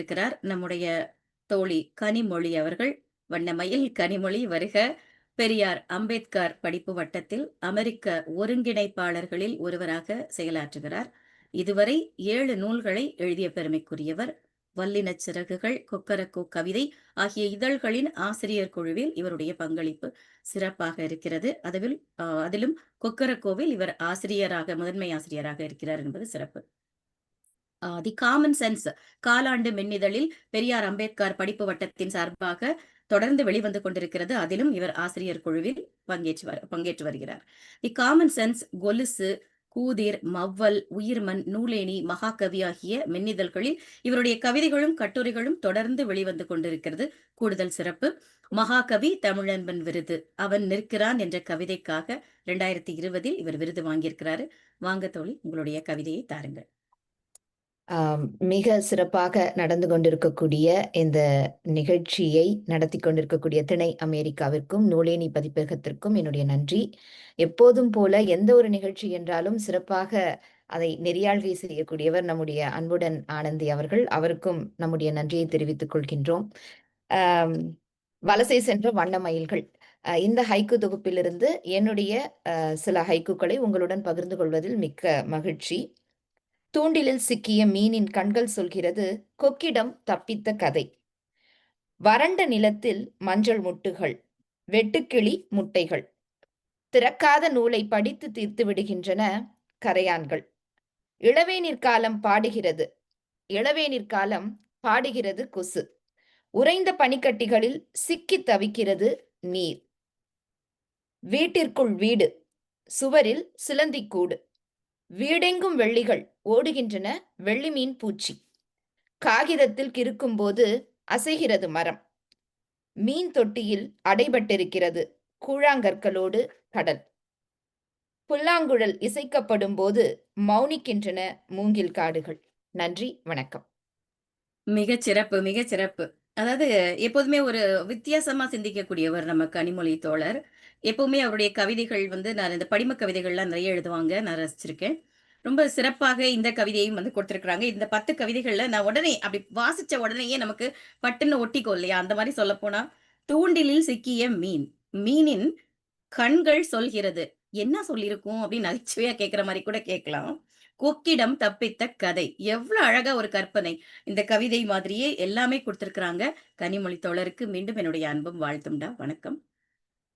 இருக்கிறார் நம்முடைய தோழி கனிமொழி அவர்கள். வண்ணமயில் கனிமொழி வருக. பெரியார் அம்பேத்கர் படிப்பு வட்டத்தில் அமெரிக்க ஒருங்கிணைப்பாளர்களில் ஒருவராக செயலாற்றுகிறார். இதுவரை ஏழு நூல்களை எழுதிய பெருமைக்குரியவர். வல்லினச் சிறகுகள் கொக்கரக்கோ கவிதை ஆகிய இதழ்களின் ஆசிரியர் குழுவில் இவருடைய பங்களிப்பு சிறப்பாக இருக்கிறது. அதில் அதிலும் கொக்கரக்கோவில் இவர் ஆசிரியராக முதன்மை ஆசிரியராக இருக்கிறார் என்பது சிறப்பு. தி காமன் சென்ஸ் காலாண்டு மின்னிதழில் பெரியார் அம்பேத்கர் படிப்பு வட்டத்தின் சார்பாக தொடர்ந்து வெளிவந்து கொண்டிருக்கிறது. அதிலும் இவர் ஆசிரியர் குழுவில் பங்கேற்று பங்கேற்று வருகிறார். தி காமன் சென்ஸ் கொலுசு கூதிர் மவ்வல் உயிர்மன் நூலேணி மகாகவி ஆகிய மின்னிதழ்களில் இவருடைய கவிதைகளும் கட்டுரைகளும் தொடர்ந்து வெளிவந்து கொண்டிருக்கிறது. கூடுதல் சிறப்பு மகாகவி தமிழன்பன் விருது அவன் நிற்கிறான் என்ற கவிதைக்காக இரண்டாயிரத்தி இருபதில் இவர் விருது வாங்கியிருக்கிறாரு. வாங்க தோழி உங்களுடைய கவிதையை தாருங்கள். மிக சிறப்பாக நடந்து கொண்டிருக்கக்கூடிய இந்த நிகழ்ச்சியை நடத்தி கொண்டிருக்கக்கூடிய திணை அமெரிக்காவிற்கும் நூலேணி பதிப்பகத்திற்கும் என்னுடைய நன்றி. எப்போதும் போல எந்த ஒரு நிகழ்ச்சி என்றாலும் சிறப்பாக அதை நெறியாள்கை செய்யக்கூடியவர் நம்முடைய அன்புடன் ஆனந்தி அவர்கள். அவருக்கும் நம்முடைய நன்றியை தெரிவித்துக் கொள்கின்றோம். வலசை சென்ற வண்ண மயில்கள். இந்த ஹைக்கு தொகுப்பிலிருந்து என்னுடைய சில ஹைக்குகளை உங்களுடன் பகிர்ந்து கொள்வதில் மிக்க மகிழ்ச்சி. தூண்டிலில் சிக்கிய மீனின் கண்கள் சொல்கிறது கொக்கிடம் தப்பித்த கதை. வறண்ட நிலத்தில் மஞ்சள் முட்டுகள் வெட்டுக்கிளி முட்டைகள். திறக்காத நூலை படித்து தீர்த்து விடுகின்றன கரையான்கள். இளவேநீர் காலம் பாடுகிறது. இளவேநீர் காலம் பாடுகிறது கொசு. உறைந்த பனிக்கட்டிகளில் சிக்கித் தவிக்கிறது நீர். வீட்டிற்குள் வீடு. சுவரில் சிலந்திக்கூடு வீடெங்கும் வெள்ளிகள். ஓடுகின்றன வெள்ளி மீன் பூச்சி. காகிதத்தில் கிறுக்கும்போது அசைகிறது மரம். மீன் தொட்டியில் அடைபட்டிருக்கிறது கூழாங்கற்களோடு கடல். புல்லாங்குழல் இசைக்கப்படும் போது மௌனிக்கின்றன மூங்கில் காடுகள். நன்றி வணக்கம். மிக சிறப்பு மிக சிறப்பு. அதாவது எப்போதுமே ஒரு வித்தியாசமா சிந்திக்கக்கூடியவர் நம்ம கனிமொழி தோழர். எப்பவுமே அவருடைய கவிதைகள் வந்து நான் இந்த படிம கவிதைகள்லாம் நிறைய எழுதுவாங்க நான் ரசிச்சிருக்கேன். ரொம்ப சிறப்பாக இந்த கவிதையும் வந்து கொடுத்திருக்கிறாங்க. இந்த பத்து கவிதைகள்ல நான் உடனே அப்படி வாசிச்ச உடனேயே நமக்கு பட்டுன்னு ஒட்டிக்கோ இல்லையா? அந்த மாதிரி சொல்ல போனா தூண்டிலில் சிக்கிய மீன் மீனின் கண்கள் சொல்கிறது. என்ன சொல்லியிருக்கும்? அப்படின்னு நகைச்சுவையா கேட்கிற மாதிரி கூட கேட்கலாம். கொக்கிடம் தப்பித்த கதை. எவ்வளவு அழகா ஒரு கற்பனை. இந்த கவிதை மாதிரியே எல்லாமே கொடுத்திருக்கிறாங்க. கனிமொழி தோழருக்கு மீண்டும் என்னுடைய அன்பும் வாழ்த்தும்டா. வணக்கம்.